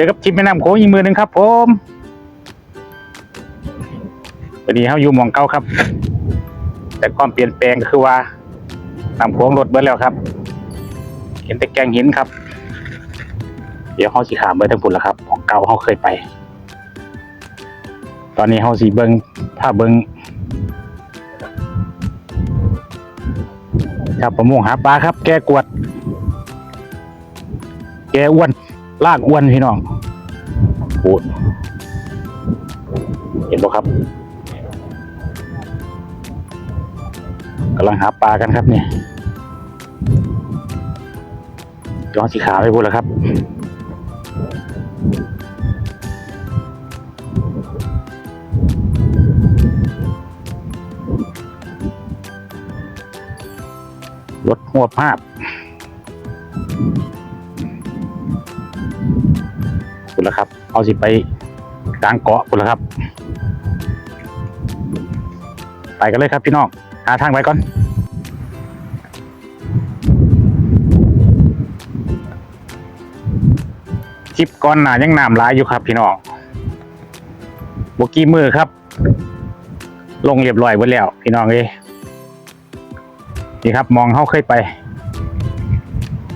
อกับชิปแม่น้ำโขงอีกมือหนึ่งครับ ผมวันนี้เขาอยู่หมองเก่าครับ แต่ความเปลี่ยนแปลงก็คือว่าน้ำโขงลดเบิดแล้วครับ เห็นแต่แกงหินครับ เดี๋ยวเขาสิขามเบิดทั้งปุ่นแล้วครับของเก่าเขาเคยไป ตอนนี้เขาสีเบิงถ้าเบิงครับประมงหาปลาครับ แกกวด แกอ้วนลากอ้วนพี่น้อง โอ้เห็นบ่ครับกำลังหาปลากันครับเนี่ยย้อนสีขาวไปพูดแล้วครับรถหัวภาพคุณละครับ เอาสิไปกลางเกาะคุณละครับ ไปกันเลยครับพี่น้องหาทางไปก่อนคลิปก่อนหนายังน้ำหลายอยู่ครับพี่น้องบกี้มือครับ ลงเรียบร้อยหมดแล้ว พี่น้องเอ้ยนี่ครับมองเข้าเคยไป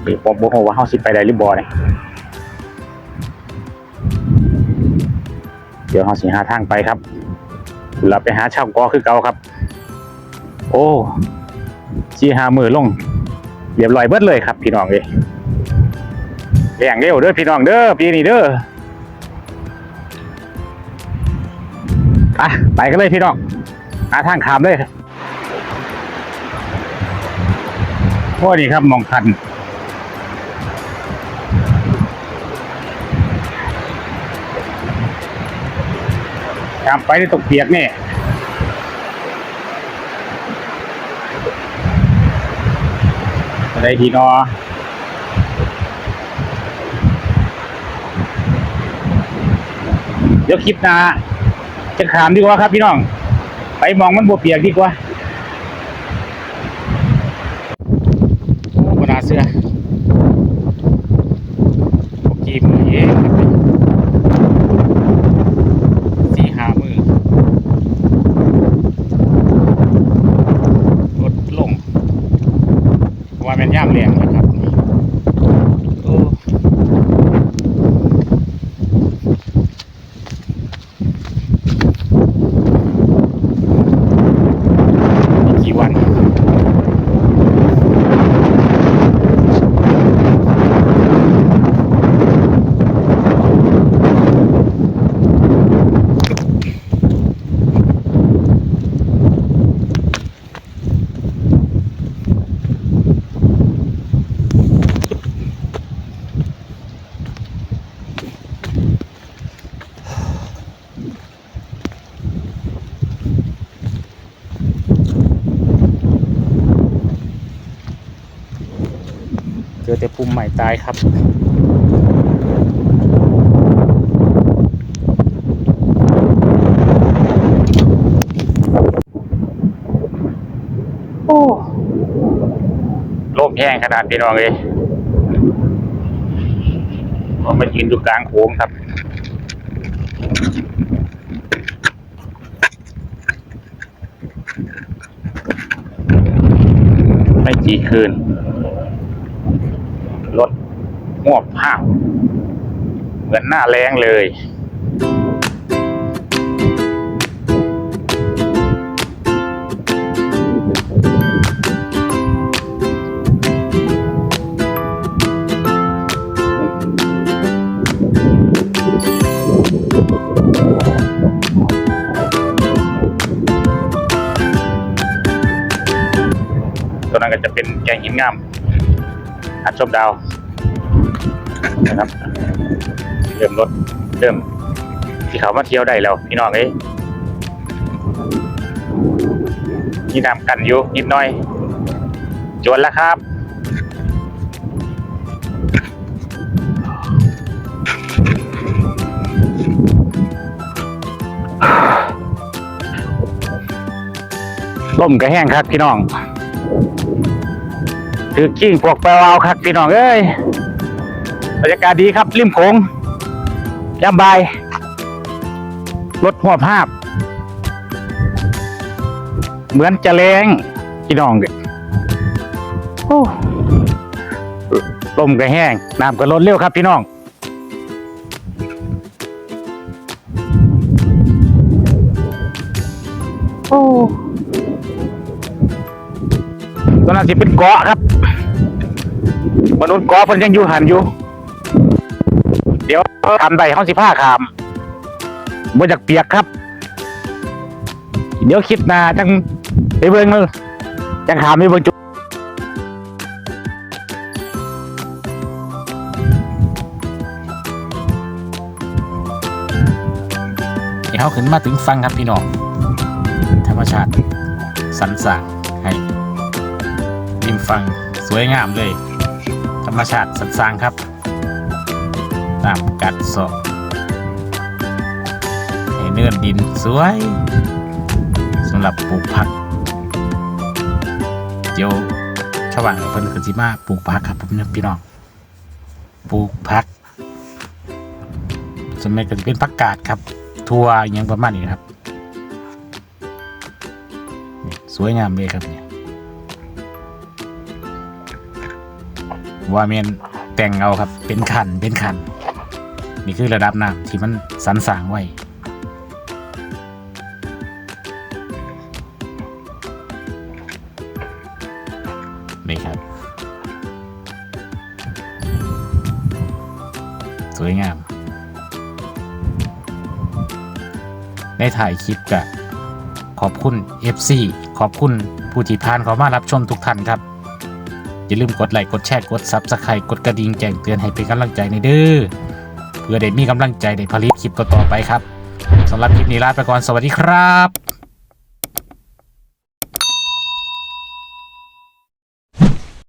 นี่ผมบอกว่าเข้าสิไปได้หรือบ่เนี่ย ดี๋ยวเขาสิหาทางไปครับเราไปหาเช่าวกอคือเก่าครับ โอ้สีหามือลงเรียบร้อยเบิดเลยครับ พี่น้องเอ้ยเลี้ยงเร็วเด้อพี่น้องเด้อปีนี้เด้ออะไปกันเลยพี่น้องหาทางขามเลยโอ้นี่ครับมองคัน ขามไปที่ตกเปียกนี่อะไรทีนอเดี๋ยวคลิปหน้าจะขามดีกว่าครับพี่น้อง ไปมองมันบวเปียกดีกว่าโอ้บนาเสื้อโอเคมือเองสี่หามือลดลง ว่าแมันย่ามแรงนะครับโอ้ อีกกี่วัน เจ อแต่ปุ่มใหม่ตายครับโอ้โลมแห้งขนาดพี่น้องเลยผมมายืนอยู่กลางโค้งครับไม่กี่คืนรถ งวบภาพเหมือนหน้าแรงเลย ตัวนั้นก็จะเป็นแกงหินงามอัดชมดาว นะครับ เริ่มลดเริ่มที่เขามาเที่ยวได้แล้วพี่น้องเอ้ยมีน้ำกันอยู่นิดหน่อย จวนแล้วครับล่มก็แห้งครับพี่น้องถือกิ้งพวกแปลวาวครับพี่น้องเอ้ย บรรยากาศดีครับ ริมโขงยามบ่ายลดหัวภาพ เหมือนจะแรงพี่น้องเด้โอ้ลมก็แห้งน้ำก็ลดเร็วครับพี่น้อง โอ้ตอนนั้นสิเป็นเกาะครับ มนุษย์เกาะเพิ่นยังอยู่หันอยู่ เดี๋ยวทำใดห้องสิผ้าขามบ่จากเปียกครับ เดี๋ยวคิดนาจังไปเบิ่งมือจังขามไปเบิ่งจุนี่เขาขึ้นมาถึงฟังครับพี่น้องธรรมชาติสรรสางให้ริมฟังสวยงามเลย ธรรมชาติสรรสางครับ ตามกัดเสอบให้เนื้อดินสวยสำหรับปลูกผักเดี๋ยวชาวบ้านกับเพิ่นคือสิมาปลูกผักครับผมเนี่ยพี่น้องปลูกผักส่วนใหญ่ก็จะเป็นผักกาดครับ ทั่วอหยังประมาณนี้ครับสวยงามเลยครับเนี่ยว่าเมนแต่งเอาครับเป็นขันเป็นขัน นี่คือระดับน้ำที่มันสันสางไว้นี่ครับ สวยงาม ได้ถ่ายคลิปกับขอบคุณ FC ขอบคุณผู้ที่ผ่านเข้ามารับชมทุกท่านครับ อย่าลืมกดไลค์ กดแชร์ กด Subscribe กดกระดิ่งแจ้งเตือนให้เป็นกำลังใจในเด้อ เพื่อได้มีกำลังใจในผลิตคลิปต่อๆไปครับสำหรับคลิปนี้ลาไปก่อนสวัสดีครับ